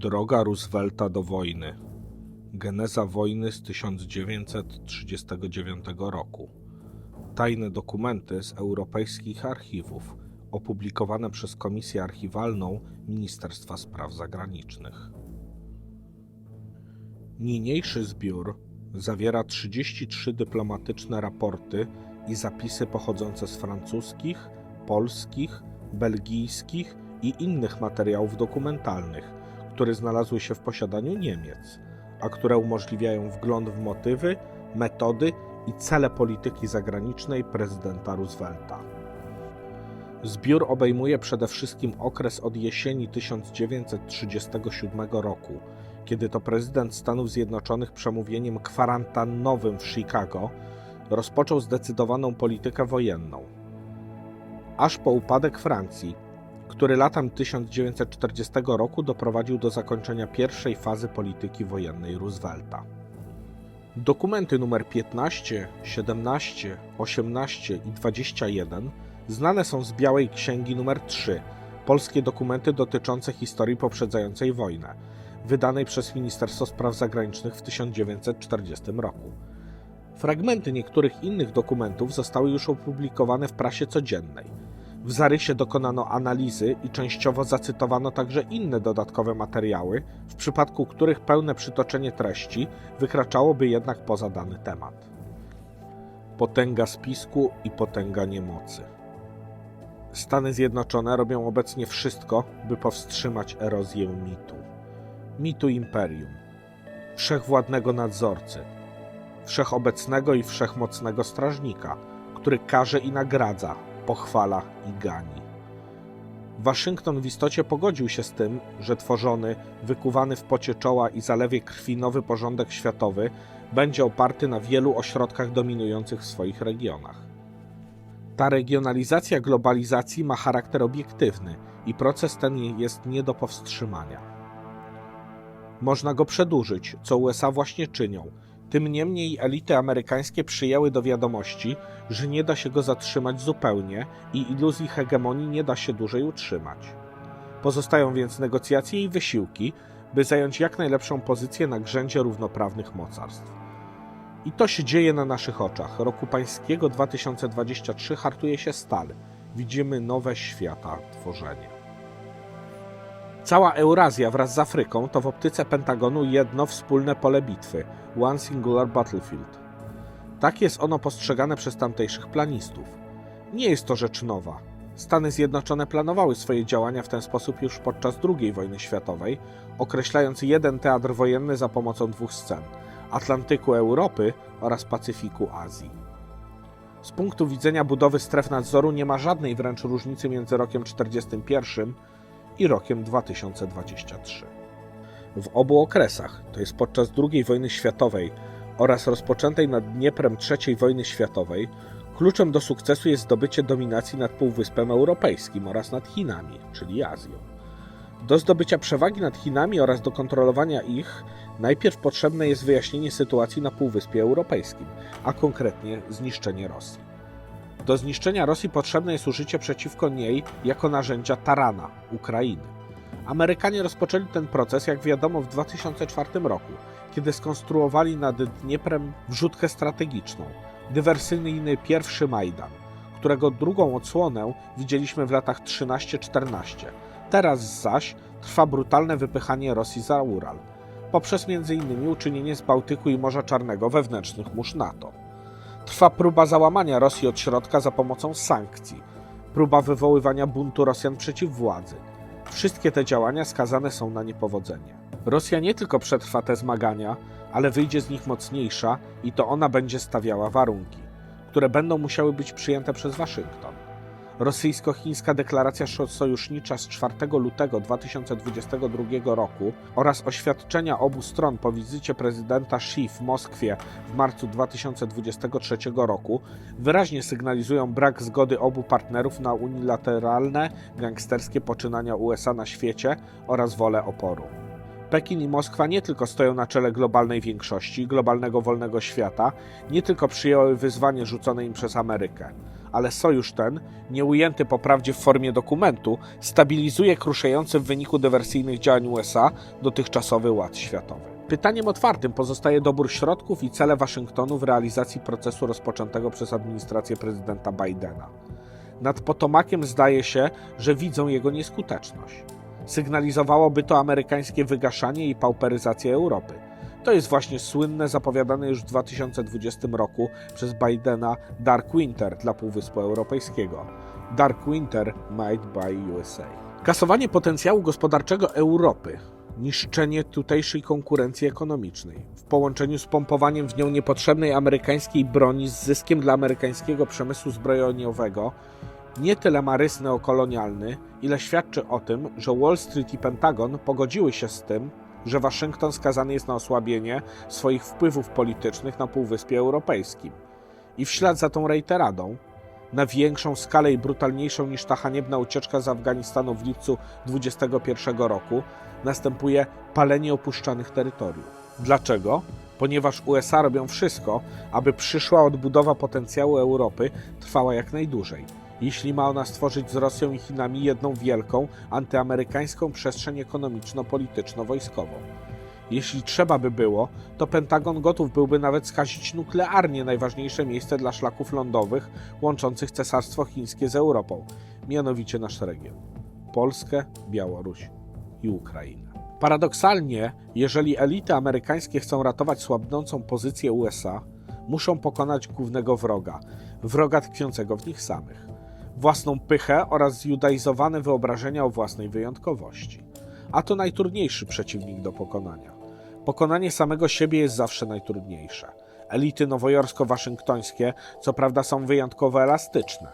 Droga Roosevelta do wojny. Geneza wojny z 1939 roku. Tajne dokumenty z europejskich archiwów, opublikowane przez Komisję Archiwalną Ministerstwa Spraw Zagranicznych. Niniejszy zbiór zawiera 33 dyplomatyczne raporty i zapisy pochodzące z francuskich, polskich, belgijskich i innych materiałów dokumentalnych, które znalazły się w posiadaniu Niemiec, a które umożliwiają wgląd w motywy, metody i cele polityki zagranicznej prezydenta Roosevelta. Zbiór obejmuje przede wszystkim okres od jesieni 1937 roku, kiedy to prezydent Stanów Zjednoczonych przemówieniem kwarantannowym w Chicago rozpoczął zdecydowaną politykę wojenną. Aż po upadek Francji, który latem 1940 roku doprowadził do zakończenia pierwszej fazy polityki wojennej Roosevelta. Dokumenty nr 15, 17, 18 i 21 znane są z Białej Księgi nr 3, polskie dokumenty dotyczące historii poprzedzającej wojnę, wydanej przez Ministerstwo Spraw Zagranicznych w 1940 roku. Fragmenty niektórych innych dokumentów zostały już opublikowane w prasie codziennej. W zarysie dokonano analizy i częściowo zacytowano także inne dodatkowe materiały, w przypadku których pełne przytoczenie treści wykraczałoby jednak poza dany temat. Potęga spisku i potęga niemocy. Stany Zjednoczone robią obecnie wszystko, by powstrzymać erozję mitu. Mitu imperium, wszechwładnego nadzorcy, wszechobecnego i wszechmocnego strażnika, który karze i nagradza, pochwala i gani. Waszyngton w istocie pogodził się z tym, że tworzony, wykuwany w pocie czoła i zalewie krwi nowy porządek światowy będzie oparty na wielu ośrodkach dominujących w swoich regionach. Ta regionalizacja globalizacji ma charakter obiektywny i proces ten jest nie do powstrzymania. Można go przedłużyć, co USA właśnie czynią. Tym niemniej elity amerykańskie przyjęły do wiadomości, że nie da się go zatrzymać zupełnie i iluzji hegemonii nie da się dłużej utrzymać. Pozostają więc negocjacje i wysiłki, by zająć jak najlepszą pozycję na grzędzie równoprawnych mocarstw. I to się dzieje na naszych oczach. Roku pańskiego 2023 hartuje się stal. Widzimy nowe świata tworzenie. Cała Eurazja wraz z Afryką to w optyce Pentagonu jedno wspólne pole bitwy One Singular Battlefield. Tak jest ono postrzegane przez tamtejszych planistów. Nie jest to rzecz nowa. Stany Zjednoczone planowały swoje działania w ten sposób już podczas II wojny światowej, określając jeden teatr wojenny za pomocą dwóch scen Atlantyku Europy oraz Pacyfiku Azji. Z punktu widzenia budowy stref nadzoru nie ma żadnej wręcz różnicy między rokiem 1941 i rokiem 2023. W obu okresach, to jest podczas II wojny światowej oraz rozpoczętej nad Dnieprem III wojny światowej, kluczem do sukcesu jest zdobycie dominacji nad Półwyspem Europejskim oraz nad Chinami, czyli Azją. Do zdobycia przewagi nad Chinami oraz do kontrolowania ich najpierw potrzebne jest wyjaśnienie sytuacji na Półwyspie Europejskim, a konkretnie zniszczenie Rosji. Do zniszczenia Rosji potrzebne jest użycie przeciwko niej jako narzędzia tarana Ukrainy. Amerykanie rozpoczęli ten proces, jak wiadomo, w 2004 roku, kiedy skonstruowali nad Dnieprem wrzutkę strategiczną, dywersyjny pierwszy Majdan, którego drugą odsłonę widzieliśmy w latach 13-14. Teraz zaś trwa brutalne wypychanie Rosji za Ural, poprzez m.in. uczynienie z Bałtyku i Morza Czarnego wewnętrznych mórz NATO. Trwa próba załamania Rosji od środka za pomocą sankcji, próba wywoływania buntu Rosjan przeciw władzy. Wszystkie te działania skazane są na niepowodzenie. Rosja nie tylko przetrwa te zmagania, ale wyjdzie z nich mocniejsza i to ona będzie stawiała warunki, które będą musiały być przyjęte przez Waszyngton. Rosyjsko-chińska deklaracja sojusznicza z 4 lutego 2022 roku oraz oświadczenia obu stron po wizycie prezydenta Xi w Moskwie w marcu 2023 roku wyraźnie sygnalizują brak zgody obu partnerów na unilateralne, gangsterskie poczynania USA na świecie oraz wolę oporu. Pekin i Moskwa nie tylko stoją na czele globalnej większości, globalnego wolnego świata, nie tylko przyjęły wyzwanie rzucone im przez Amerykę, ale sojusz ten, nieujęty po prawdzie w formie dokumentu, stabilizuje kruszejący w wyniku dywersyjnych działań USA dotychczasowy ład światowy. Pytaniem otwartym pozostaje dobór środków i cele Waszyngtonu w realizacji procesu rozpoczętego przez administrację prezydenta Bidena. Nad Potomakiem zdaje się, że widzą jego nieskuteczność. Sygnalizowałoby to amerykańskie wygaszanie i pauperyzację Europy. To jest właśnie słynne, zapowiadane już w 2020 roku przez Bidena Dark Winter dla Półwyspu Europejskiego. Dark Winter Made by USA. Kasowanie potencjału gospodarczego Europy, niszczenie tutejszej konkurencji ekonomicznej, w połączeniu z pompowaniem w nią niepotrzebnej amerykańskiej broni z zyskiem dla amerykańskiego przemysłu zbrojeniowego, nie tyle ma rys neokolonialny, ile świadczy o tym, że Wall Street i Pentagon pogodziły się z tym, że Waszyngton skazany jest na osłabienie swoich wpływów politycznych na Półwyspie Europejskim. I w ślad za tą reiteradą, na większą skalę i brutalniejszą niż ta haniebna ucieczka z Afganistanu w lipcu 2021 roku, następuje palenie opuszczanych terytoriów. Dlaczego? Ponieważ USA robią wszystko, aby przyszła odbudowa potencjału Europy trwała jak najdłużej jeśli ma ona stworzyć z Rosją i Chinami jedną wielką, antyamerykańską przestrzeń ekonomiczno-polityczno-wojskową. Jeśli trzeba by było, to Pentagon gotów byłby nawet skazić nuklearnie najważniejsze miejsce dla szlaków lądowych łączących Cesarstwo Chińskie z Europą, mianowicie nasz region Polskę, Białoruś i Ukrainę. Paradoksalnie, jeżeli elity amerykańskie chcą ratować słabnącą pozycję USA, muszą pokonać głównego wroga, wroga tkwiącego w nich samych własną pychę oraz zjudaizowane wyobrażenia o własnej wyjątkowości. A to najtrudniejszy przeciwnik do pokonania. Pokonanie samego siebie jest zawsze najtrudniejsze. Elity nowojorsko-waszyngtońskie, co prawda, są wyjątkowo elastyczne.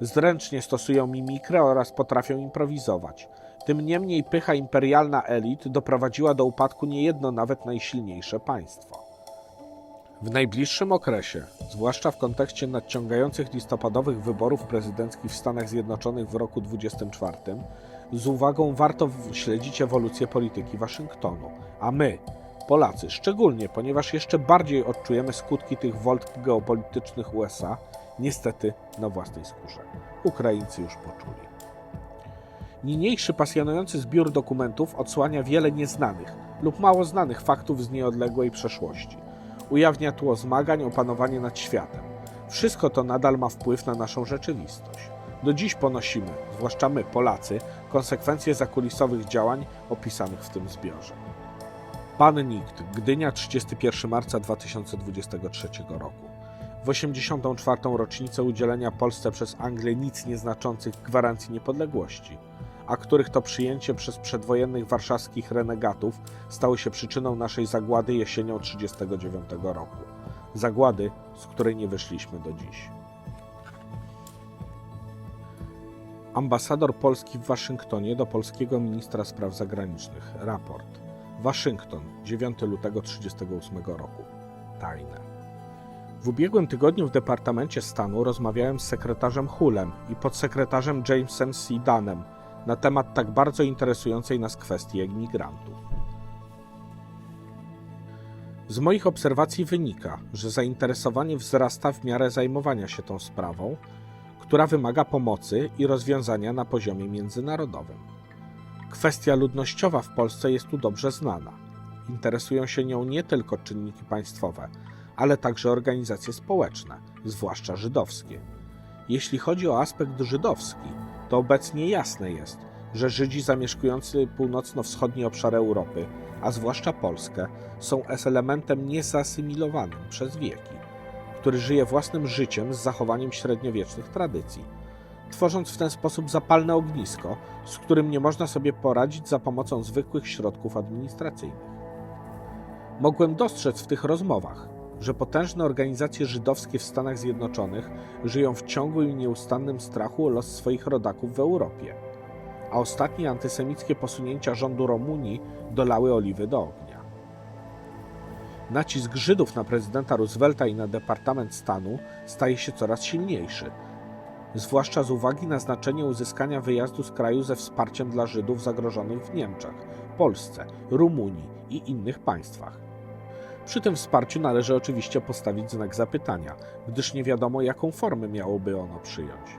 Zręcznie stosują mimikrę oraz potrafią improwizować. Tym niemniej pycha imperialna elit doprowadziła do upadku niejedno nawet najsilniejsze państwo. W najbliższym okresie, zwłaszcza w kontekście nadciągających listopadowych wyborów prezydenckich w Stanach Zjednoczonych w roku 2024, z uwagą warto śledzić ewolucję polityki Waszyngtonu, a my, Polacy, szczególnie, ponieważ jeszcze bardziej odczujemy skutki tych wolt geopolitycznych USA, niestety na własnej skórze. Ukraińcy już poczuli. Niniejszy pasjonujący zbiór dokumentów odsłania wiele nieznanych lub mało znanych faktów z nieodległej przeszłości ujawnia tło zmagań o panowanie nad światem. Wszystko to nadal ma wpływ na naszą rzeczywistość. Do dziś ponosimy, zwłaszcza my, Polacy, konsekwencje zakulisowych działań opisanych w tym zbiorze. Pan Nikt, Gdynia, 31 marca 2023 roku. W 84. rocznicę udzielenia Polsce przez Anglię nic nieznaczących gwarancji niepodległości a których to przyjęcie przez przedwojennych warszawskich renegatów stało się przyczyną naszej zagłady jesienią 1939 roku. Zagłady, z której nie wyszliśmy do dziś. Ambasador Polski w Waszyngtonie do polskiego ministra spraw zagranicznych. Raport. Waszyngton, 9 lutego 1938 roku. Tajne. W ubiegłym tygodniu w Departamencie Stanu rozmawiałem z sekretarzem Hullem i podsekretarzem Jamesem Sedanem na temat tak bardzo interesującej nas kwestii emigrantów. Z moich obserwacji wynika, że zainteresowanie wzrasta w miarę zajmowania się tą sprawą, która wymaga pomocy i rozwiązania na poziomie międzynarodowym. Kwestia ludnościowa w Polsce jest tu dobrze znana. Interesują się nią nie tylko czynniki państwowe, ale także organizacje społeczne, zwłaszcza żydowskie. Jeśli chodzi o aspekt żydowski, to obecnie jasne jest, że Żydzi zamieszkujący północno-wschodni obszar Europy, a zwłaszcza Polskę, są elementem niezasymilowanym przez wieki, który żyje własnym życiem z zachowaniem średniowiecznych tradycji, tworząc w ten sposób zapalne ognisko, z którym nie można sobie poradzić za pomocą zwykłych środków administracyjnych. Mogłem dostrzec w tych rozmowach, że potężne organizacje żydowskie w Stanach Zjednoczonych żyją w ciągłym i nieustannym strachu o los swoich rodaków w Europie, a ostatnie antysemickie posunięcia rządu Rumunii dolały oliwy do ognia. Nacisk Żydów na prezydenta Roosevelta i na Departament Stanu staje się coraz silniejszy, zwłaszcza z uwagi na znaczenie uzyskania wyjazdu z kraju ze wsparciem dla Żydów zagrożonych w Niemczech, Polsce, Rumunii i innych państwach. Przy tym wsparciu należy oczywiście postawić znak zapytania, gdyż nie wiadomo, jaką formę miałoby ono przyjąć.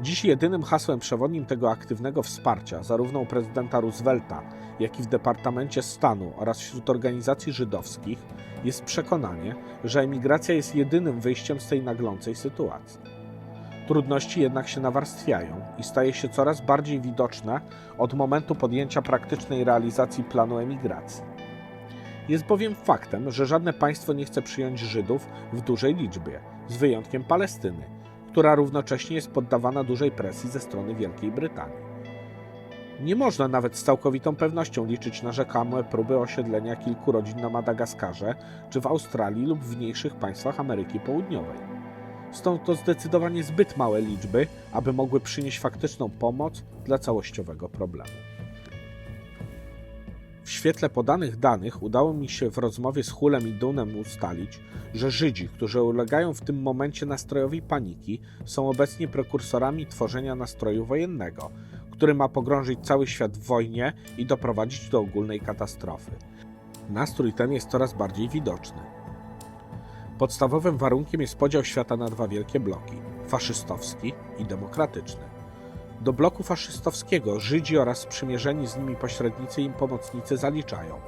Dziś jedynym hasłem przewodnim tego aktywnego wsparcia, zarówno u prezydenta Roosevelta, jak i w Departamencie Stanu oraz wśród organizacji żydowskich, jest przekonanie, że emigracja jest jedynym wyjściem z tej naglącej sytuacji. Trudności jednak się nawarstwiają i staje się coraz bardziej widoczne od momentu podjęcia praktycznej realizacji planu emigracji. Jest bowiem faktem, że żadne państwo nie chce przyjąć Żydów w dużej liczbie, z wyjątkiem Palestyny, która równocześnie jest poddawana dużej presji ze strony Wielkiej Brytanii. Nie można nawet z całkowitą pewnością liczyć na rzekome próby osiedlenia kilku rodzin na Madagaskarze czy w Australii lub w mniejszych państwach Ameryki Południowej. Stąd to zdecydowanie zbyt małe liczby, aby mogły przynieść faktyczną pomoc dla całościowego problemu. W świetle podanych danych udało mi się w rozmowie z Hulem i Dunem ustalić, że Żydzi, którzy ulegają w tym momencie nastrojowi paniki, są obecnie prekursorami tworzenia nastroju wojennego, który ma pogrążyć cały świat w wojnie i doprowadzić do ogólnej katastrofy. Nastrój ten jest coraz bardziej widoczny. Podstawowym warunkiem jest podział świata na dwa wielkie bloki faszystowski i demokratyczny. Do bloku faszystowskiego Żydzi oraz sprzymierzeni z nimi pośrednicy im pomocnicy zaliczają.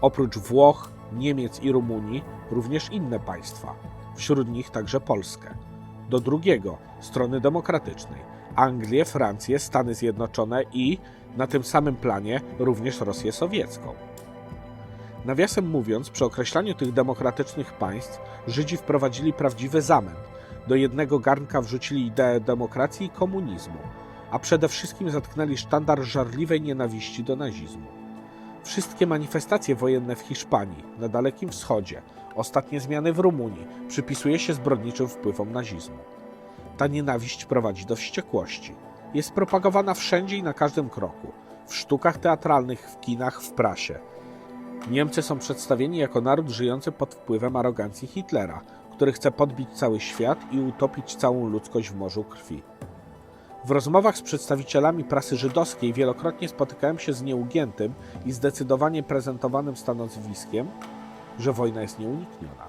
Oprócz Włoch, Niemiec i Rumunii, również inne państwa, wśród nich także Polskę. Do drugiego, strony demokratycznej, Anglię, Francję, Stany Zjednoczone i, na tym samym planie, również Rosję Sowiecką. Nawiasem mówiąc, przy określaniu tych demokratycznych państw Żydzi wprowadzili prawdziwy zamęt. Do jednego garnka wrzucili ideę demokracji i komunizmu, a przede wszystkim zatknęli sztandar żarliwej nienawiści do nazizmu. Wszystkie manifestacje wojenne w Hiszpanii, na Dalekim Wschodzie, ostatnie zmiany w Rumunii przypisuje się zbrodniczym wpływom nazizmu. Ta nienawiść prowadzi do wściekłości. Jest propagowana wszędzie i na każdym kroku w sztukach teatralnych, w kinach, w prasie. Niemcy są przedstawieni jako naród żyjący pod wpływem arogancji Hitlera, który chce podbić cały świat i utopić całą ludzkość w morzu krwi. W rozmowach z przedstawicielami prasy żydowskiej wielokrotnie spotykałem się z nieugiętym i zdecydowanie prezentowanym stanowiskiem, że wojna jest nieunikniona.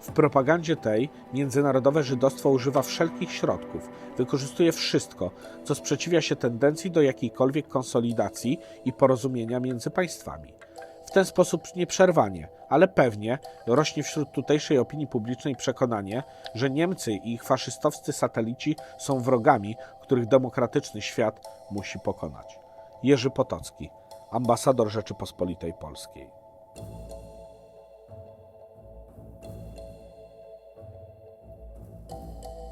W propagandzie tej międzynarodowe żydostwo używa wszelkich środków, wykorzystuje wszystko, co sprzeciwia się tendencji do jakiejkolwiek konsolidacji i porozumienia między państwami. Ten sposób nieprzerwanie, ale pewnie rośnie wśród tutejszej opinii publicznej przekonanie, że Niemcy i ich faszystowscy satelici są wrogami, których demokratyczny świat musi pokonać. Jerzy Potocki, ambasador Rzeczypospolitej Polskiej.